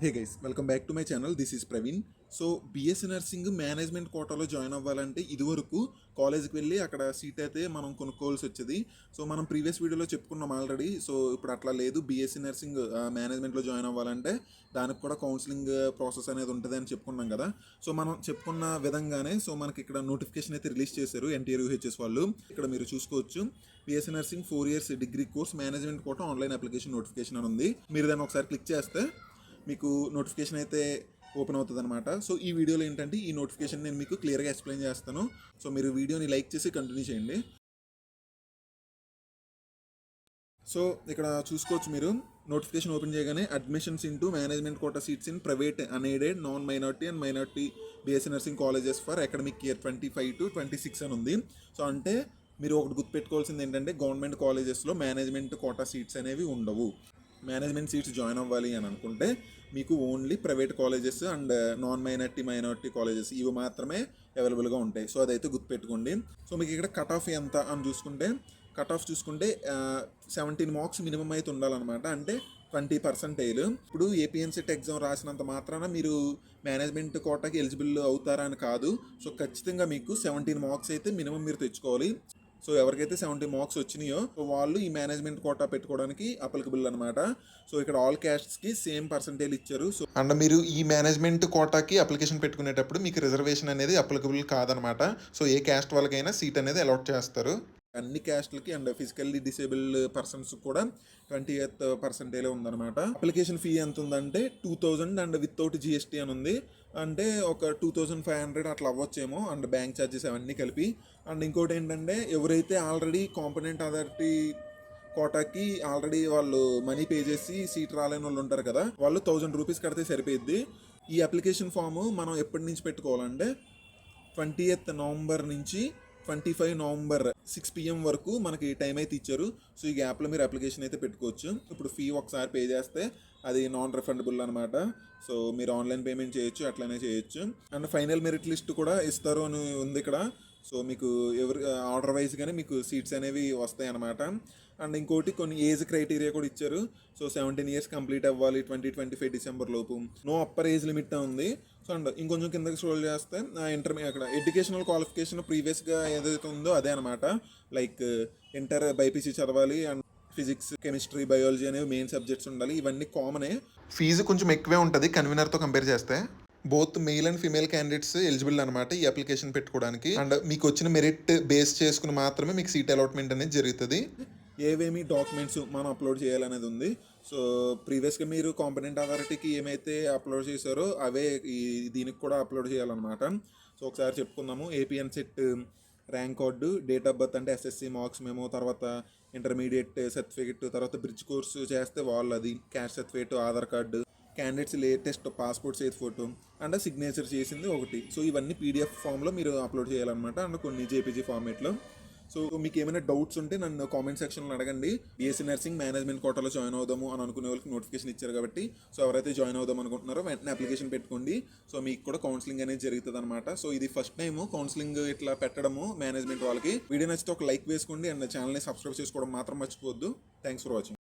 Hey guys welcome back to my channel this is Praveen so BSc nursing management కోటాలో join అవ్వాలంటే ఇదివరకు కాలేజ్కి వెళ్ళి అక్కడ సీట్ అయితే మనం కొనుక్కోవాల్సి వచ్చేది. సో మనం ప్రీవియస్ వీడియోలో చెప్పుకున్నాం ఆల్రెడీ సో ఇప్పుడు అట్లా లేదు. బీఎస్సీ నర్సింగ్ మేనేజ్మెంట్లో జాయిన్ అవ్వాలంటే దానికి కూడా కౌన్సిలింగ్ ప్రాసెస్ అనేది ఉంటుంది అని చెప్పుకున్నాం కదా. సో మనం చెప్పుకున్న విధంగానే సో మనకి ఇక్కడ నోటిఫికేషన్ అయితే రిలీజ్ చేశారు ఎన్టీఆర్ యూహెచ్ఎస్ వాళ్ళు. ఇక్కడ మీరు చూసుకోవచ్చు. BSc nursing four years degree course management quota online application notification అని ఉంది. మీరు దాన్ని ఒకసారి క్లిక్ చేస్తే మీకు నోటిఫికేషన్ అయితే ఓపెన్ అవుతుంది అనమాట సో ఈ వీడియోలో ఏంటంటే ఈ నోటిఫికేషన్ నేను మీకు క్లియర్గా ఎక్స్ప్లెయిన్ చేస్తాను. సో మీరు వీడియోని లైక్ చేసి కంటిన్యూ చేయండి. సో ఇక్కడ చూసుకోవచ్చు మీరు. నోటిఫికేషన్ ఓపెన్ చేయగానే admissions into management quota seats in private unaided non minority and minority BSc nursing colleges for academic year twenty five to twenty six అని ఉంది. సో అంటే మీరు ఒకటి గుర్తుపెట్టుకోవాల్సింది ఏంటంటే గవర్నమెంట్ కాలేజెస్లో మేనేజ్మెంట్ కోటా సీట్స్ అనేవి ఉండవు. మేనేజ్మెంట్ సీట్స్ జాయిన్ అవ్వాలి అని అనుకుంటే మీకు only private colleges and non minority minority colleges ఇవి మాత్రమే అవైలబుల్గా ఉంటాయి. సో అదైతే గుర్తుపెట్టుకోండి. సో మీకు ఇక్కడ కట్ ఆఫ్ ఎంత అని చూసుకుంటే కట్ ఆఫ్ చూసుకుంటే సెవెంటీన్ మార్క్స్ మినిమం అయితే ఉండాలన్నమాట. అంటే ట్వంటీ పర్సెంటేజ్ ఇప్పుడు ఏపీఎన్సెట్ ఎగ్జామ్ రాసినంత మాత్రాన మీరు మేనేజ్మెంట్ కోటాకి ఎలిజిబుల్ అవుతారా అని కాదు. సో ఖచ్చితంగా మీకు సెవెంటీన్ మార్క్స్ అయితే మినిమం మీరు తెచ్చుకోవాలి. సో ఎవరికైతే సెవెంటీ మార్క్స్ వచ్చినాయో వాళ్ళు ఈ మేనేజ్మెంట్ కోటా పెట్టుకోవడానికి అప్లికబుల్ అనమాట సో ఇక్కడ ఆల్ క్యాస్ట్స్కి సేమ్ పర్సంటేజ్ ఇచ్చారు. సో అండ్ మీరు ఈ మేనేజ్మెంట్ కోటాకి అప్లికేషన్ పెట్టుకునేటప్పుడు మీకు రిజర్వేషన్ అనేది అప్లికబుల్ కాదనమాట సో ఏ క్యాస్ట్ వాళ్ళకైనా సీట్ అనేది అలాట్ చేస్తారు. అన్ని క్యాస్ట్లకి అండ్ ఫిజికల్లీ డిసేబుల్డ్ పర్సన్స్ కూడా ట్వంటీ ఎయిత్ పర్సెంటేజ్ ఉందన్నమాట. అప్లికేషన్ ఫీ ఎంత ఉందంటే two thousand and without GST అని ఉంది. అంటే ఒక టూ థౌజండ్ ఫైవ్ హండ్రెడ్ అట్లా అవ్వచ్చేమో అండ్ బ్యాంక్ ఛార్జెస్ అవన్నీ కలిపి. అండ్ ఇంకోటి ఏంటంటే ఎవరైతే ఆల్రెడీ కాంపనెంట్ అథారిటీ కోటాకి ఆల్రెడీ వాళ్ళు మనీ పే చేసి సీట్ రాలేని వాళ్ళు ఉంటారు కదా వాళ్ళు థౌజండ్ రూపీస్ కడితే సరిపోయిద్ది. ఈ అప్లికేషన్ ఫామ్ మనం ఎప్పటి నుంచి పెట్టుకోవాలంటే ట్వంటీ ఎయిత్ నవంబర్ నుంచి twenty five November six PM వరకు మనకి టైం అయితే ఇచ్చారు. సో ఈ గ్యాప్లో మీరు అప్లికేషన్ అయితే పెట్టుకోవచ్చు. ఇప్పుడు ఫీ ఒకసారి పే చేస్తే అది నాన్ రిఫండబుల్ అనమాట సో మీరు ఆన్లైన్ పేమెంట్ చేయొచ్చు అట్లనే చేయొచ్చు. అండ్ ఫైనల్ మెరిట్ లిస్ట్ కూడా ఇస్తారు అని ఉంది ఇక్కడ. సో మీకు ఎవరి ఆర్డర్ వైజ్గానే మీకు సీట్స్ అనేవి వస్తాయి అన్నమాట అండ్ ఇంకోటి కొన్ని ఏజ్ క్రైటీరియా కూడా ఇచ్చారు. సో సెవెంటీన్ ఇయర్స్ కంప్లీట్ అవ్వాలి ట్వంటీ ట్వంటీ ఫైవ్ డిసెంబర్ లోపు. నో అప్పర్ ఏజ్ లిమిట్ ఉంది. సో అండ్ ఇంకొంచెం కిందకి స్క్రోల్ చేస్తే ఇంటర్మీడియట్ అక్కడ ఎడ్యుకేషనల్ క్వాలిఫికేషన్ ప్రీవియస్గా ఏదైతే ఉందో అదే అనమాట లైక్ ఇంటర్ బైపీసీ చదవాలి అండ్ ఫిజిక్స్ కెమిస్ట్రీ బయాలజీ అనేవి మెయిన్ సబ్జెక్ట్స్ ఉండాలి. ఇవన్నీ కామనే. ఫీజు కొంచెం ఎక్కువే ఉంటుంది కన్వీనర్తో కంపేర్ చేస్తే. Both male and female candidates eligible అనమాట ఈ అప్లికేషన్ పెట్టుకోవడానికి. అండ్ మీకు వచ్చిన మెరిట్ బేస్ చేసుకుని మాత్రమే మీకు సీట్ అలాట్మెంట్ అనేది జరుగుతుంది. ఏవేమి డాక్యుమెంట్స్ మనం అప్లోడ్ చేయాలనేది ఉంది. సో ప్రీవియస్గా మీరు కాంపనెంట్ అథారిటీకి ఏమైతే అప్లోడ్ చేశారో అవే ఈ దీనికి కూడా అప్లోడ్ చేయాలన్నమాట. సో ఒకసారి చెప్పుకుందాము. APN CET rank card date of birth అంటే ఎస్ఎస్సి మార్క్స్ మేము తర్వాత ఇంటర్మీడియట్ సర్టిఫికెట్ తర్వాత బ్రిడ్జ్ కోర్సు చేస్తే వాళ్ళు అది caste certificate Aadhaar card candidates latest passport size photo and signature చేసింది ఒకటి. సో ఇవన్నీ పీడిఎఫ్ ఫామ్లో మీరు అప్లోడ్ చేయాలన్నమాట. అండ్ కొన్ని జేపీజీ ఫార్మేట్లో. సో మీకు ఏమైనా డౌట్స్ ఉంటే నన్ను కామెంట్ సెక్షన్లో అడగండి. బీఎస్సీ నర్సింగ్ మేనేజ్మెంట్ కోటాలో జాయిన్ అవుదాము అని అనుకునే వాళ్ళకి నోటిఫికేషన్ ఇచ్చారు కాబట్టి సో ఎవరైతే జాయిన్ అవుదాం అనుకుంటున్నారో వెంటనే అప్లికేషన్ పెట్టుకోండి. సో మీకు కూడా కౌన్సిలింగ్ అనేది జరుగుతుంది అనమాట సో ఇది ఫస్ట్ టైం కౌన్సిలింగ్ ఇట్లా పెట్టడము మేనేజ్మెంట్ వాళ్ళకి. వీడియో నచ్చితే ఒక లైక్ వేసుకోండి అండ్ ఛానల్ని సబ్స్క్రైబ్ చేసుకోవడం మాత్రం మర్చిపోవద్దు. Thanks for watching